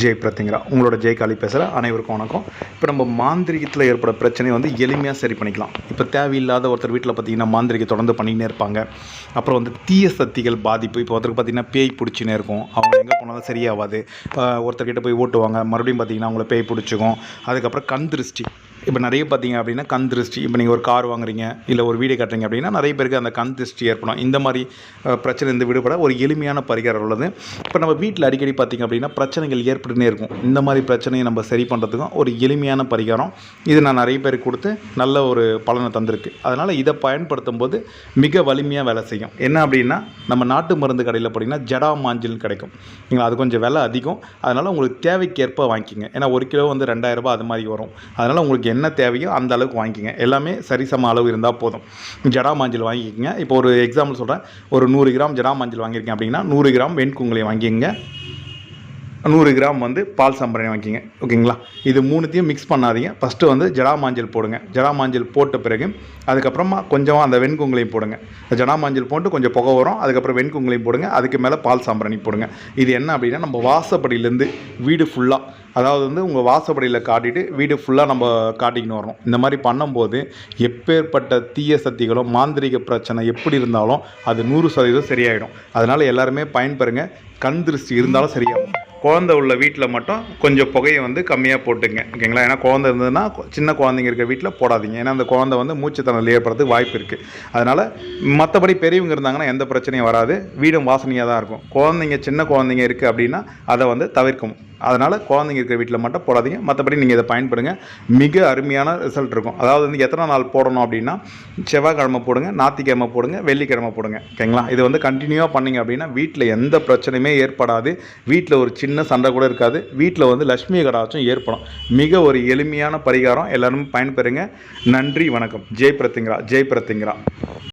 ஜெய் பிரத்திங்கிறா உங்களோட ஜெய் காலி பேசுகிற அனைவருக்கும் வணக்கம். இப்போ நம்ம மாந்திரிகத்தில் ஏற்பட பிரச்சனையை வந்து எளிமையாக சரி பண்ணிக்கலாம். இப்போ தேவையில்லாத ஒருத்தர் வீட்டில் பார்த்தீங்கன்னா மாந்திரிகை தொடர்ந்து பண்ணிக்கினே இருப்பாங்க. அப்புறம் வந்து தீய சக்திகள் பாதிப்பு. இப்போ ஒருத்தருக்கு பார்த்தீங்கன்னா பேய் பிடிச்சினே இருக்கும். அவங்க எங்கே போனாலும் சரியாகாது ஆஹ் ஒருத்தர்கிட்ட போய் ஓட்டுவாங்க. மறுபடியும் பார்த்தீங்கன்னா அவங்கள பேய் பிடிச்சிக்கும். அதுக்கப்புறம் கண் திருஷ்டி. இப்போ நிறைய பார்த்தீங்க அப்படின்னா கண் திருஷ்டி இப்போ நீங்கள் ஒரு கார் வாங்குறீங்க இல்லை ஒரு வீடு கட்டுறீங்க அப்படின்னா நிறைய பேருக்கு அந்த கண் திருஷ்டி ஏற்படும். இந்த மாதிரி பிரச்சனை இருந்து விடுபட ஒரு எளிமையான பரிகாரம் உள்ளது. இப்போ நம்ம வீட்டில் அடிக்கடி பார்த்திங்க அப்படின்னா பிரச்சனைகள் ஏற்பட்டுனே இருக்கும். இந்த மாதிரி பிரச்சனையை நம்ம சரி பண்ணுறதுக்கும் ஒரு எளிமையான பரிகாரம். இது நான் நிறைய பேருக்கு கொடுத்து நல்ல ஒரு பலனை தந்திருக்கு. அதனால் இதை பயன்படுத்தும் போது மிக வலிமையாக வேலை செய்யும். என்ன அப்படின்னா நம்ம நாட்டு மருந்து கடையில் போனீங்கன்னா ஜடா மாஞ்சில் கிடைக்கும். நீங்கள் அது கொஞ்சம் விலை அதிகம். அதனால் உங்களுக்கு தேவைக்கேற்ப வாங்கிக்கிங்க. ஏன்னா ஒரு கிலோ வந்து ரெண்டாயிரம் ரூபாய் அது மாதிரி வரும். அதனால் உங்களுக்கு என்ன தேவையோ அந்த அளவுக்கு வாங்கிக்கோங்க. எல்லாமே சரிசம அளவு இருந்தால் போதும். ஜடா மாஞ்சல் வாங்கிக்கோங்க. இப்போ ஒரு எக்ஸாம்பிள் சொல்கிறேன் ஒரு நூறு கிராம் ஜடா மாஞ்சல் வாங்கியிருக்கேன் அப்படின்னா நூறு கிராம் வெண்குங்கலை வாங்கிக்கங்க. நூறு கிராம் வந்து பால் சம்பரணி வாங்கிக்கிங்க ஓகேங்களா? இது மூணுத்தையும் மிக்ஸ் பண்ணாதீங்க. ஃபஸ்ட்டு வந்து ஜடா மாஞ்சல் போடுங்க. ஜடா மாஞ்சல் போட்ட பிறகு அதுக்கப்புறமா கொஞ்சம் அந்த வெண்குங்களையும் போடுங்க. ஜடா மாஞ்சல் போட்டு கொஞ்சம் புகை வரும். அதுக்கப்புறம் வெண்குங்களையும் போடுங்க. அதுக்கு மேலே பால் சாம்பிராணி போடுங்க. இது என்ன அப்படின்னா நம்ம வாசப்படியிலேருந்து வீடு ஃபுல்லாக அதாவது வந்து உங்கள் வாசப்படியில் காட்டிட்டு வீடு ஃபுல்லாக நம்ம காட்டிக்கின்னு வரணும். இந்த மாதிரி பண்ணும்போது எப்பேற்பட்ட தீய சக்திகளும் மாந்திரிக பிரச்சனை எப்படி இருந்தாலும் அது நூறு சதவீதம் சரியாயிடும். அதனால் எல்லாருமே பயன்பெறுங்க. கண் திருஷ்டி இருந்தாலும் சரியாகும். குழந்தை உள்ள வீட்டில் மட்டும் கொஞ்சம் புகையை வந்து கம்மியாக போட்டுங்க. ஓகேங்களா ஏன்னா குழந்தை இருந்ததுன்னா சின்ன குழந்தைங்க இருக்க வீட்டில் போடாதீங்க. ஏன்னா அந்த குழந்தை வந்து மூச்சுத்திணறல் ஏற்படுறதுக்கு வாய்ப்பு இருக்குது அதனால் மற்றபடி பெரியவங்க இருந்தாங்கன்னா எந்த பிரச்சனையும் வராது. வீடும் வாசனையாக தான் இருக்கும். குழந்தைங்க சின்ன குழந்தைங்க இருக்குது அப்படின்னா அதை வந்து தவிர்க்கணும். அதனால் குழந்தைங்க இருக்கிற வீட்டில் மட்டும் போடாதீங்க. மற்றபடி நீங்கள் இதை பயன்படுங்க. மிக அருமையான ரிசல்ட் இருக்கும். அதாவது வந்து எத்தனை நாள் போடணும் அப்படின்னா செவ்வாய்க்கிழமை போடுங்க ஞாத்திக்கிழமை போடுங்க வெள்ளிக்கிழமை போடுங்க. ஓகேங்களா? இது வந்து கண்டினியூவாக பண்ணிங்க அப்படின்னா வீட்டில் எந்த பிரச்சனையுமே ஏற்படாது. வீட்டில் ஒரு சின்ன சண்டை கூட இருக்காது. வீட்டில் வந்து லட்சுமி கடாச்சும் ஏற்படும். மிக ஒரு எளிமையான பரிகாரம். எல்லாரும் பயன்பெறுங்க. நன்றி வணக்கம். ஜெய் பிரத்திங்கரா ஜெய் பிரத்திங்கரா